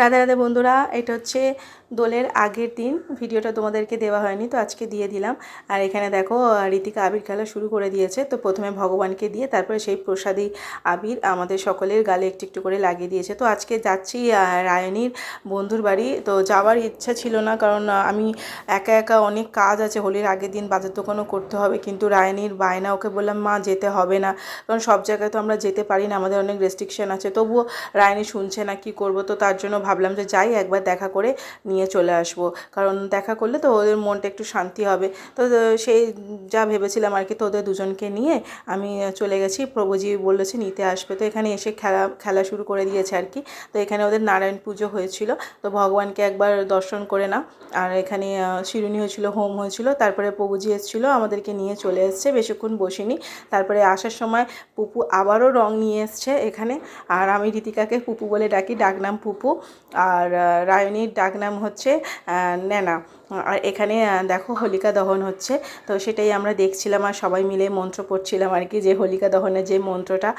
রাধে রাধে বন্ধুরা, এটা হচ্ছে দোলের আগের দিন। ভিডিওটা তোমাদেরকে দেওয়া হয়নি, তো আজকে দিয়ে দিলাম। আর এখানে দেখো, রীতিকা আবির খেলা শুরু করে দিয়েছে। তো প্রথমে ভগবানকে দিয়ে তারপরে সেই প্রসাদী আবির আমাদের সকলের গালে একটু একটু করে লাগিয়ে দিয়েছে। তো আজকে যাচ্ছি রায়নীর বন্ধুর বাড়ি। তো যাওয়ার ইচ্ছা ছিল না, কারণ আমি একা একা অনেক কাজ আছে। হোলির আগের দিন বাজার দোকানও করতে হবে, কিন্তু রায়নীর বায়না, ওকে বললাম, মা, যেতে হবে না। কারণ সব জায়গায় তো আমরা যেতে পারি না, আমাদের অনেক রেস্ট্রিকশন আছে। তবুও রায়নী শুনছে না কি করব, তো তার জন্য ভাবলাম যে যাই, একবার দেখা করে নিয়ে চলে আসব। কারণ দেখা করলে তো ওদের মনটা একটু শান্তি হবে। তো সেই যা ভেবেছিলাম আর কি, তো ওদের দুজনকে নিয়ে আমি চলে গেছি। প্রভুজি বলেছে নিতে আসবে। তো এখানে এসে খেলা খেলা শুরু করে দিয়েছে আর কি। তো এখানে ওদের নারায়ণ পুজো হয়েছিল। তো ভগবানকে একবার দর্শন করে না আর এখানে শিরুনি হয়েছিল, হোম হয়েছিল। তারপরে প্রভুজি এসেছিল, আমাদেরকে নিয়ে চলে এসছে। বেশিক্ষণ বসিনি। তারপরে আসার সময় পুপু আবারও রং নিয়ে এসছে এখানে। আর আমি রীতিকাকে পুপু বলে ডাকি, ডাকনাম পুপু। আর রায়নির ডাক ডাকনাম হচ্ছে ন্যানা আর এখানে দেখো হোলিকা দহন হচ্ছে। তো সেটাই আমরা দেখছিলাম আর সবাই মিলে মন্ত্র পড়ছিলাম আর কি যে হোলিকা দহনের যে মন্ত্রটা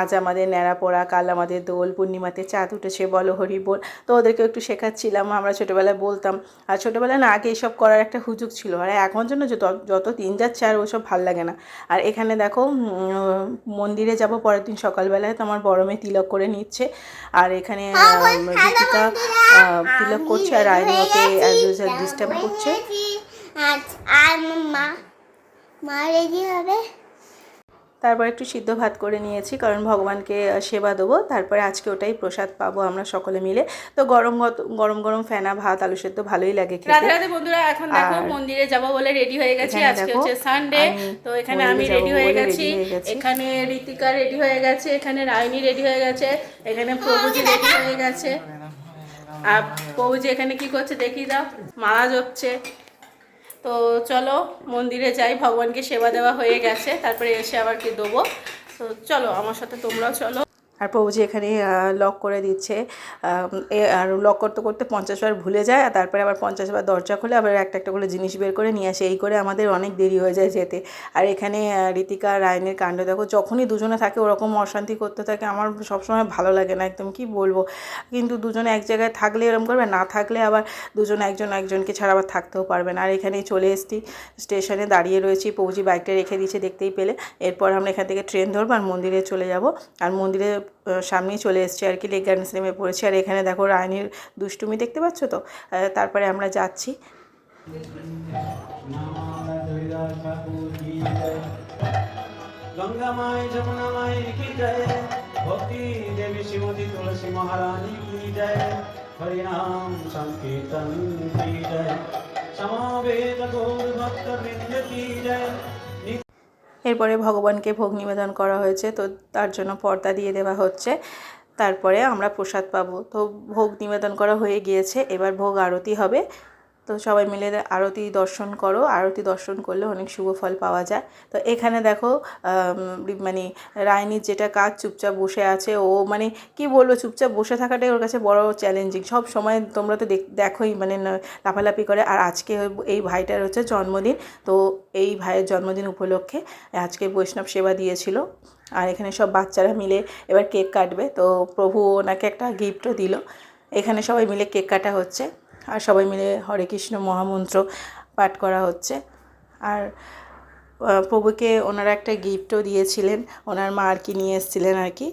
আজ আমাদের ন্যাড়া পড়া, কাল আমাদের দোল, পূর্ণিমাতে চাঁদ উঠেছে, বলো হরি বল। তো ওদেরকে একটু শেখাচ্ছিলাম, আমরা ছোটোবেলায় বলতাম। আর ছোটোবেলায় না আগে এইসব করার একটা হুজুগ ছিল। আর এখন জন্য যত যত দিন যাচ্ছে আর ওসব ভালো লাগে না। আর এখানে দেখো মন্দিরে যাব পরের দিন সকালবেলায়, তো আমার বড় মেয়ে তিলক করে নিচ্ছে। আর এখানে তিলক করছে আর ইউজুয়াল ডিস্টার্ব করছে। আজ আর মা মা রেডি হবে? তারপর একটু সিদ্ধ ভাত করে নিয়েছি কারণ ভগবানকে সেবা দেবো। তারপরে আজকে ওটাই প্রসাদ পাবো আমরা সকলে মিলে। তো গরম গরম গরম ফেনা ভাত আলু সেদ্ধ ভালোই লাগে খেতে। রাধে বন্ধুরা এখন দেখো মন্দিরে যাব বলে রেডি হয়ে গেছি। আজকে হচ্ছে সানডে তো এখানে আমি রেডি হয়ে গেছি। হয়ে গেছি। এখানে ঋতিকা রেডি হয়ে গেছে এখানে রায়নি রেডি হয়ে গেছে এখানে প্রভুজি রেডি হয়ে গেছে। আর যে এখানে কি করছে দেখি দাও মারা যাচ্ছে তো চলো মন্দিরে যাই, ভগবানকে সেবা দেওয়া হয়ে গেছে, তারপরে এসে আবার কি দেবো। তো চলো আমার সাথে তোমরাও চলো। আর প্রভুজি এখানে লক করে দিচ্ছে আর লক করতে করতে পঞ্চাশ বার ভুলে যায় আর তারপরে আবার পঞ্চাশ বার দরজা খুলে আবার একটা একটা করে জিনিস বের করে নিয়ে আসে। এই করে আমাদের অনেক দেরি হয়ে যায় যেতে। আর এখানে ঋতিকা রায়নের কাণ্ড দেখো যখনই দুজনে থাকে ওরকম অশান্তি করতে থাকে আমার সবসময় ভালো লাগে না একদম কি বলব? কিন্তু দুজনে এক জায়গায় থাকলে এরকম করবে না থাকলে আবার দুজন একজন একজনকে ছাড়া আবার থাকতেও পারবে না। আর এখানে চলে এসেছি স্টেশনে দাঁড়িয়ে রয়েছি পৌঁছি বাইকটা রেখে দিয়েছে দেখতেই পেলে। এরপর আমরা এখান থেকে ট্রেন ধরবো আর মন্দিরে চলে যাব। আর মন্দিরের আহ, সামনেই চলে এসছে আর কি লেক গার্ডেন্স নেমে পড়েছে। আর এখানে দেখো রায়নির দুষ্টুমি দেখতে পাচ্ছ তো? তারপরে আমরা যাচ্ছি। শ্রীমতী তুলসী মহারানী কি সমাবেত গৌর ভক্ত বৃন্দ কি জয়? এরপরে ভগবানকে ভোগ নিবেদন করা হয়েছে, তো তার জন্য পর্দা দিয়ে দেওয়া হচ্ছে। তারপরে আমরা প্রসাদ পাবো। তো ভোগ নিবেদন করা হয়ে গিয়েছে, এবার ভোগ আরতি হবে। তো সবাই মিলে আরতি দর্শন করো। আরতি দর্শন করলে অনেক শুভ ফল পাওয়া যায়। তো এখানে দেখো মানে রায়নির যেটা কাজ, চুপচাপ বসে আছে। ও মানে কি বলব, চুপচাপ বসে থাকাটাই ওর কাছে বড় চ্যালেঞ্জিং সব সময় তোমরা তো দেখ- দেখোই মানে লাফালাফি করে। আর আজকে এই ভাইটার হচ্ছে জন্মদিন। তো এই ভাইয়ের জন্মদিন উপলক্ষে আজকে বৈষ্ণব সেবা দিয়েছিল। আর এখানে সব বাচ্চারা মিলে এবার কেক কাটবে। তো প্রভু ওনাকে একটা গিফটও দিল। এখানে সবাই মিলে কেক কাটা হচ্ছে। আর সবাই মিলে হরে কৃষ্ণ মহামন্ত্র পাঠ করা হচ্ছে। আর প্রভুকে ওনারা একটা গিফটও দিয়েছিলেন। ওনার মা আর কি নিয়ে এসেছিলেন আর কি।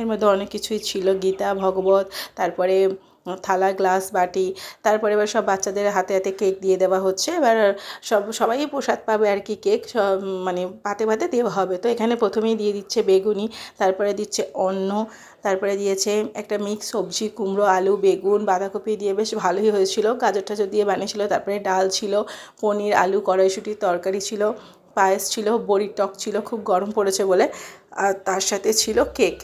এর মধ্যে অনেক কিছুই ছিল, গীতা, ভগবত, তারপরে থালা গ্লাস, বাটি, তারপরে এবার সব বাচ্চাদের হাতে হাতে কেক দিয়ে দেওয়া হচ্ছে। এবার সব সবাই প্রসাদ পাবে আর কি কেক। সব মানে পাতে পাতে দেওয়া হবে। তো এখানে প্রথমেই দিয়ে দিচ্ছে বেগুনি, তারপরে দিচ্ছে অন্ন, তারপরে দিয়েছে একটা মিক্স সবজি, কুমড়ো, আলু, বেগুন, বাঁধাকপি দিয়ে বেশ ভালোই হয়েছিল। গাজর টাজর দিয়ে বানিয়েছিল, তারপরে ডাল ছিল, পনির, আলু, কড়াইশুটির তরকারি ছিল। পায়েস ছিল, বড়ির টক ছিল, খুব গরম পড়েছে বলে, আর তার সাথে ছিল কেক।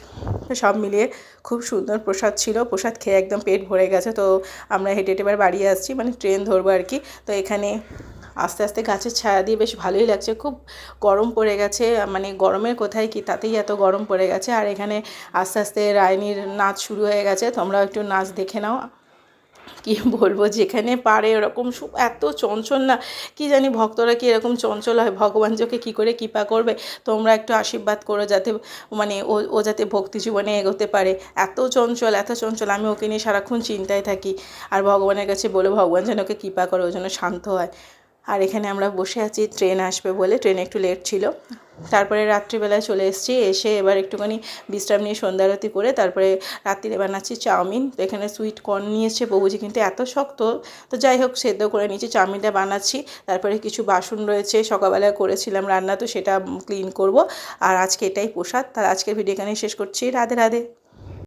সব মিলিয়ে খুব সুন্দর প্রসাদ ছিল, প্রসাদ খেয়ে একদম পেট ভরে গেছে। তো আমরা হেঁটে হেঁটে এবার বাড়ি আসছি মানে ট্রেন ধরবো আর কি। তো এখানে আস্তে আস্তে গাছের ছায়া দিয়ে বেশ ভালোই লাগছে, খুব গরম পড়ে গেছে। মানে গরমের কোথায় কি, তাতেই এত গরম পড়ে গেছে। আর এখানে আস্তে আস্তে রায়নির নাচ শুরু হয়ে গেছে, তোমরাও একটু নাচ দেখে নাও। কি বলব, যেখানে পারে ওরকম সু- এত চঞ্চল না। কি জানি ভক্তরা কি এরকম চঞ্চল হয়, ভগবান যে ওকে কী করে কৃপা করবে, তোমরা একটু আশীর্বাদ করো যাতে মানে ও ও যাতে ভক্তি জীবনে এগোতে পারে। এত চঞ্চল এত চঞ্চল, আমি ওকে নিয়ে সারাক্ষণ চিন্তায় থাকি। আর ভগবানের কাছে বলে, ভগবান যেন ওকে কৃপা করে, ও যেন শান্ত হয়। আর এখানে আমরা বসে আছি, ট্রেন আসবে বলে, ট্রেন একটু লেট ছিল। তারপরে রাত্রিবেলায় চলে এসেছি, এসে এবার একটুখানি বিশ্রাম নিয়ে সন্ধ্যারতি করে তারপরে রাত্রিরে বানাচ্ছি চাউমিন। তো এখানে সুইট কর্ন নিয়েছে বউজি কিন্তু এত শক্ত। তো যাই হোক, সেদ্ধ করে নিয়েছি, চাউমিনটা বানাচ্ছি। তারপরে কিছু বাসন রয়েছে সকালবেলায় করেছিলাম রান্না, তো সেটা ক্লিন করব। আর আজকে এটাই প্রসাদ। তার আজকের ভিডিও এখানে শেষ করছি। রাধে রাধে।